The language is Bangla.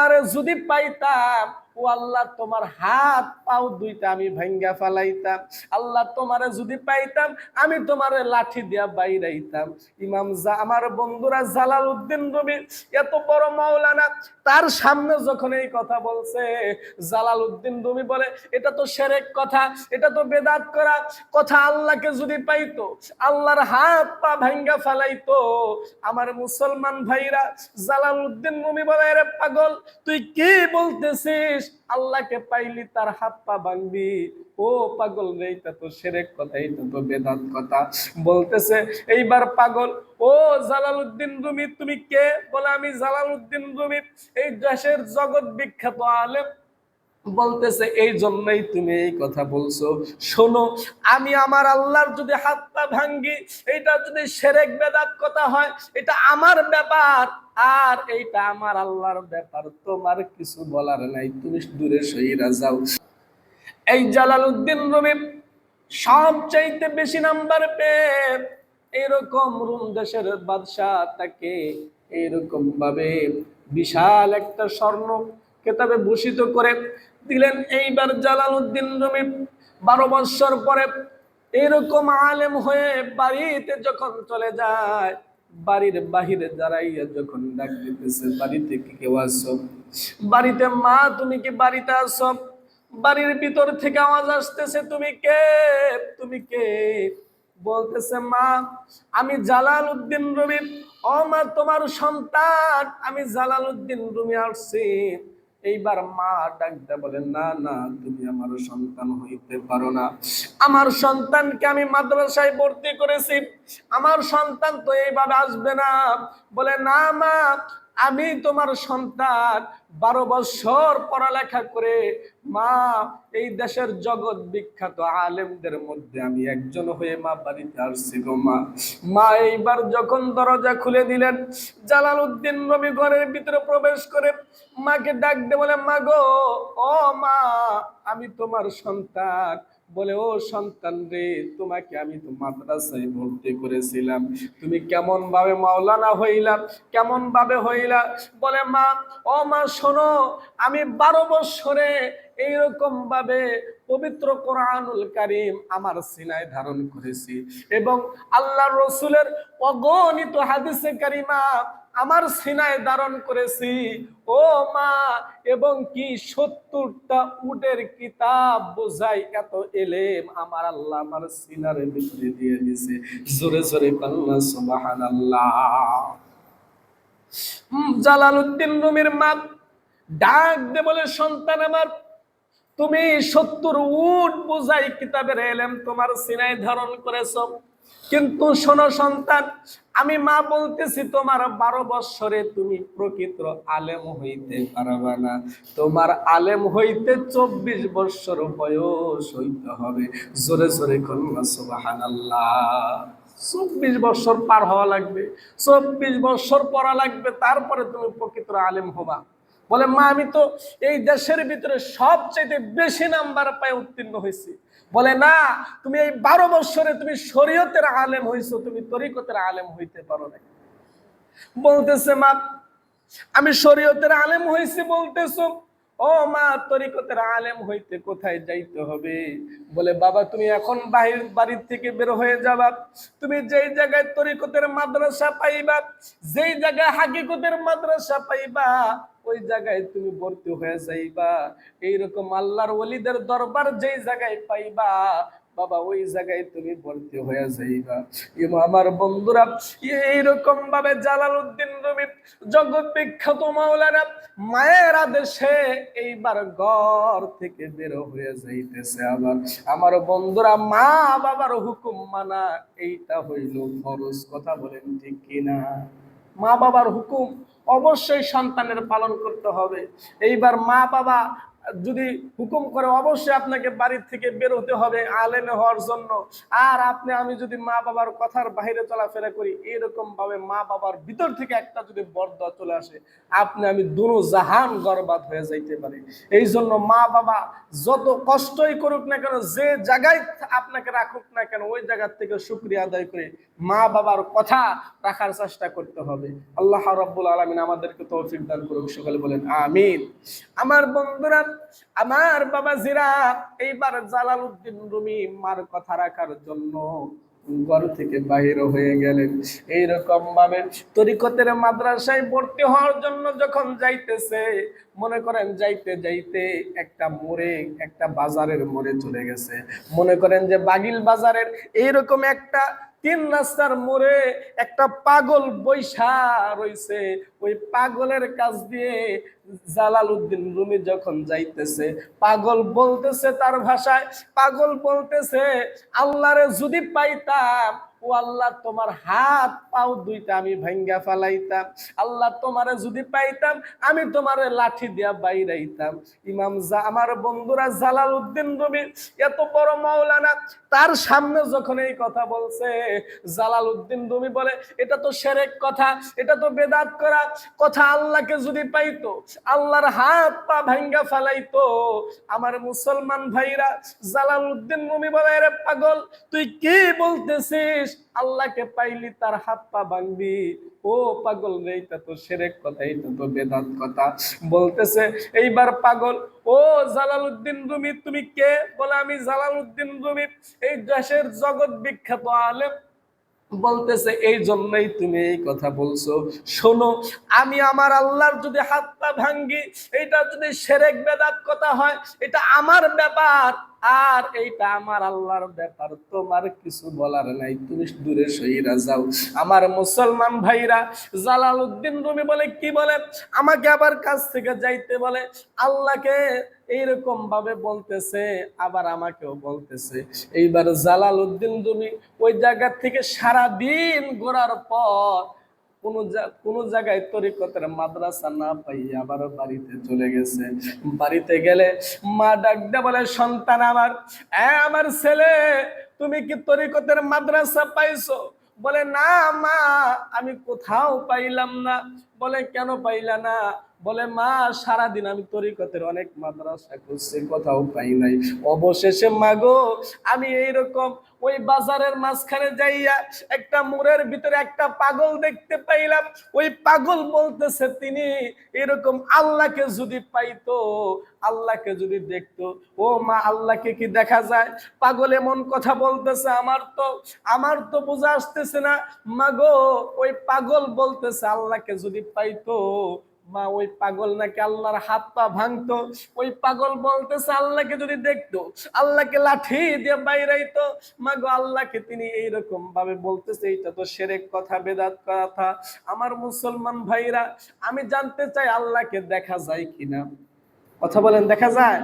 আল্লাহরে যদি পাইতাম ও আল্লাহ, তোমার হাত পাও দুইটা আমি ভাঙ্গা ফালাইতাম। আল্লাহ, তোমারে যদি পাইতাম, আমি লাঠি দিয়া বাইরাইতাম। ইমাম আমার বন্ধুরা জালাল উদ্দিন রবি এত বড় মাওলানা, তার সামনে যখন এই কথা বলছে জালাল উদ্দিন রবি বলে, এটা তো সেরেক কথা, এটা তো বেদাত করা, কথা আল্লাহকে যদি পাইতো, আল্লাহর হাত পা ভাঙ্গা ফালাইতো। আমার মুসলমান ভাইরা জালাল উদ্দিন রুমি বলে পাগল, তুই কি বলতেছিস? আল্লাহকে পাইলি তার হাত পা ও পাগল রে, এটা তো সেরেক কথা, এটা তো বেদাত কথা। বলতেছে, এইবার পাগল, ও জালালউদ্দিন রুমি, তুমি কে? বলে, আমি জালালউদ্দিন রুমি, এই দেশের জগৎ বিখ্যাত আলেম। বলতেছে এই জন্যই তুমি এই কথা বলছো। শোনো, আমি আমার আল্লাহর যদি হাত পা ভাঙ্গি, এটা যদি সেরেক বেদাত কথা হয়, এটা আমার ব্যাপার। আর এইটা আমার আল্লাহর ব্যাপার, তোমার কিছু বলার নাই। তুমি দূরে সহিরা যাও। এই জালাল জালালউদ্দিন রুমি সবচাইতে বেশি নাম্বার পেয়ে এরকম রুম দেশের বাদশাহ তাকে এইরকম ভাবে বিশাল একটা স্বর্ণ কেতাবে ভূষিত করে দিলেন, এইবার জালালউদ্দিন রুমি বারো বৎসর পরে এরকম আলেম হয়ে বাড়িতে যখন চলে যায়, বাড়ির বাহিরে দাঁড়াইয়া যখন ডাক দিতেছে, বাড়িতে কি কেউ আসো বাড়িতে মা, তুমি কি বাড়িতে আসো বাড়ির ভিতর থেকে আওয়াজ আসতেছে, তুমি কে? তুমি কে? বলতেছে, মা, আমি জালাল উদ্দিন রুমি। ও মা, তোমার সন্তান। আমি জালাল উদ্দিন রুমি আসছি। এইবার মা ডাকতে বলে, না না, তুমি আমার সন্তান হইতে পারো না। আমার সন্তানকে আমি মাদ্রাসায় ভর্তি করেছি। আমার সন্তান তো এইভাবে আসবে না। বলে, না, মা আমি তোমার সন্তান বারো বছর পড়ালেখা করে, মা, এই দেশের জগৎ বিখ্যাত আলেমদের মধ্যে আমি একজন হয়ে মা বাড়িতে আসছি গো মা। মা এইবার যখন দরজা খুলে দিলেন জালাল উদ্দিন রবি ঘরের ভিতরে প্রবেশ করে মাকে ডাক দে বলে, মা গো, ও মা, আমি তোমার সন্তান বলে, ও সন্তান রে, তোমাকে আমি তো মাদ্রাসায় ভর্তি করেছিলাম। তুমি কেমন ভাবে মাওলানা হইলাম কেমন ভাবে হইলা? বলে, মা, ও মা, শোনো, আমি বারো বছরে এইরকম ভাবে পবিত্র কোরআনুল কারিম আমার সিনায় ধারণ করেছি এবং আল্লাহ রসুলের অগণিত হাদিসে কারিমা আমার সিনায় ধারণ করেছি। ও মা, এবং কি সত্তরটা উটের কিতাব বোঝাই এত এলেম। আমার আল্লাহ আমার সিনারে ভিতরে দিয়ে দিছে। জোরে জোরে কান্না সুবাহান আল্লাহ জালালউদ্দিন রুমির মা ডাক দে বলে, সন্তান আমার, তুমি সত্তর উট বোঝাই কিতাবের এলেম তোমার সিনায় ধারণ করেছ। কিন্তু শোনো সন্তান, আমি মা বলতেছি, তোমার বারো বৎসরে তুমি প্রকৃত আলেম হইতে পারবে না। তোমার আলেম হইতে চব্বিশ বৎসর বয়স হইতে হবে। জোরে জোরে চব্বিশ বৎসর পার হওয়া লাগবে। চব্বিশ বৎসর পড়া লাগবে, তারপরে তুমি প্রকৃত আলেম হবা। বলে, মা, আমি তো এই দেশের ভিতরে সবচাইতে বেশি নাম্বার পায় উত্তীর্ণ হয়েছি। বলে, না, তুমি এই বারো বছরে তুমি শরীয়তের আলেম হইছো তুমি তরিকতের আলেম হইতে পারো না বলতেছে, মা, আমি শরীয়তের আলেম হইছি বলতেছো। ও মা, তরিকতের আলেম হইতে কোথায় যাইতে হবে? বলে, বাবা, তুমি এখন বাহির, বাড়ির থেকে বের হয়ে যাবা। তুমি যেই জায়গায় তরিকতের মাদ্রাসা পাইবা, যেই জায়গায় হাকিকতের মাদ্রাসা পাইবা ওই জায়গায় তুমি ভর্তি হয়ে যাইবা। এইরকম আল্লাহর ওলিদের দরবার যেই জায়গায় পাইবা, বাবা, ওই জায়গায় তুমি ভর্তি হয়ে যাইবা। আমার বন্ধুরা, এইরকম ভাবে জালাল উদ্দিন রবি জগৎ বিখ্যাত মাওলানা মায়ের আদেশে এইবার ঘর থেকে বের হয়ে যাইতেছে আবার। আমার বন্ধুরা, মা বাবার হুকুম মানা, এইটা হইল ফরজ। কথা বলেন ঠিক কিনা? মা বাবার হুকুম অবশ্যই সন্তানের পালন করতে হবে। এইবার মা বাবা যদি হুকুম করে, অবশ্যই আপনাকে বাড়ির থেকে বের হতে হবে আলেমে হওয়ার জন্য। আর আপনি, আমি যদি মা বাবার কথার বাইরে চলাফেরা করি এরকম ভাবে মা বাবার ভিতর থেকে একটা যদি বর্দ চলে আসে, আপনি, আমি দুনো জাহান গর্বাদ হয়ে যাইতে পারি। এই জন্য মা বাবা যত কষ্টই করুক না কেন, যে জায়গায় আপনাকে রাখুক না কেন, ওই জায়গার থেকে শুক্রিয়া আদায় করে মা বাবার কথা রাখার চেষ্টা করতে হবে। আল্লাহ রাব্বুল আলামিন আমাদেরকে তৌফিক দান করুক, সকলে বলেন আমিন। আমার বন্ধুরা আমার বাবা জিরা এইবার জালালউদ্দিন রুমি মার কথা রাখার জন্য ঘর থেকে বাহির হয়ে গেলেন। এইরকম ভাবে তরিকতের মাদ্রাসায় ভর্তি হওয়ার জন্য যখন যাইতেছে, মনে করেন যাইতে যাইতে একটা মোড়ে, একটা বাজারের মোড়ে চলে গেছে। মনে করেন যে বাগিল বাজারের এইরকম একটা তিন রাস্তার মোড়ে একটা পাগল বৈশা রয়েছে ওই পাগলের কাজ দিয়ে জালাল উদ্দিন রুমি যখন যাইতেছে, পাগল বলতেছে তার ভাষায়, পাগল বলতেছে, আল্লাহরে যদি পাইতাম ও আল্লাহ, তোমার হাত পাও দুইটা আমি ভাঙ্গা ফালাইতাম। আল্লাহ, তোমারে যদি পাইতাম, আমি লাঠি দিয়া বাইরাইতাম। ইমাম আমার বন্ধুরা জালাল উদ্দিন এত বড় মাওলানা, তার সামনে যখন এই কথা বলছে জালাল উদ্দিন বলে, এটা তো সেরেক কথা, এটা তো বেদাত করা, কথা আল্লাহকে যদি পাইতো, আল্লাহর হাত পা ভাঙ্গা ফালাইতো। আমার মুসলমান ভাইরা জালাল উদ্দিন রুমি বলে পাগল, তুই কি বলতেছিস? আল্লাহকে পাইলি তার হাত পা ভাঙবি। ও পাগল রে, এটা তো সেরেক কথা, এটা তো বেদাত কথা। বলতেছে, এইবার পাগল, ও জালালউদ্দিন রুমি, তুমি কে? বলে, আমি জালালউদ্দিন রুমি, এই দেশের জগৎ বিখ্যাত আলেম। বলতেছে, এই জন্যই তুমি এই কথা বলছো। শোনো, আমি আমার আল্লাহর যদি হাত পা ভাঙ্গি, এটা যদি সেরেক বেদাত কথা হয়, এটা আমার ব্যাপার। আর এইটা আমার আল্লাহর ব্যাপার, তোমার কিছু বলার নাই। তুমি দূরে সহিরা যাও। আমার মুসলমান ভাইরা, জালালউদ্দিন রুমি বলে, কি বলে? আমাকে আবার কাছ থেকে যাইতে বলে? আল্লাহকে এইরকম ভাবে বলতেছে, আবার আমাকেও বলতেছে। এইবার জালাল উদ্দিন রুমি ওই জায়গা থেকে সারা দিন ঘোরার পর কোন জায়গায় তরিকতের মাদ্রাসা না পাই আবার বাড়িতে চলে গেছে। বাড়িতে গেলে মা ডাক দে বলে, সন্তান আমার আমার ছেলে, তুমি কি তরিকতের মাদ্রাসা পাইছো? বলে, না মা, আমি কোথাও পাইলাম না। বলে, কেন পাইলা না? বলে, মা, সারাদিন আমি তরিকতের অনেক মাদ্রাসা করছি কোথাও পাই নাই। অবশেষে মাগো আমি এইরকম ওই বাজারের মাঝখানে যাইয়া একটা মোড়ের ভিতরে একটা পাগল দেখতে পাইলাম। ওই পাগল বলতেছে, তিনি এরকম আল্লাহকে যদি পাইতো, আল্লাহকে যদি দেখতো, ও মা, আল্লাহকে কি দেখা যায়? পাগল এমন কথা বলতেছে, আমার তো আমার তো বোঝা আসতেছে না। মাগো ওই পাগল বলতেছে, আল্লাহকে যদি পাইতো মা, ওই পাগল নাকি আল্লাহর হাত পা ভাঙতো? ওই পাগল বলতেছে, আল্লাহকে যদি দেখতো, আল্লাহকে লাঠি দিয়ে বাইরাইতো। মা গো, আল্লাহকে তিনি এইরকম ভাবে বলতেছে, এইটা তো সেরেক কথা, বেদাত কথা। আমার মুসলমান ভাইরা, আমি জানতে চাই আল্লাহকে দেখা যায় কিনা? কথা বলেন, দেখা যায়?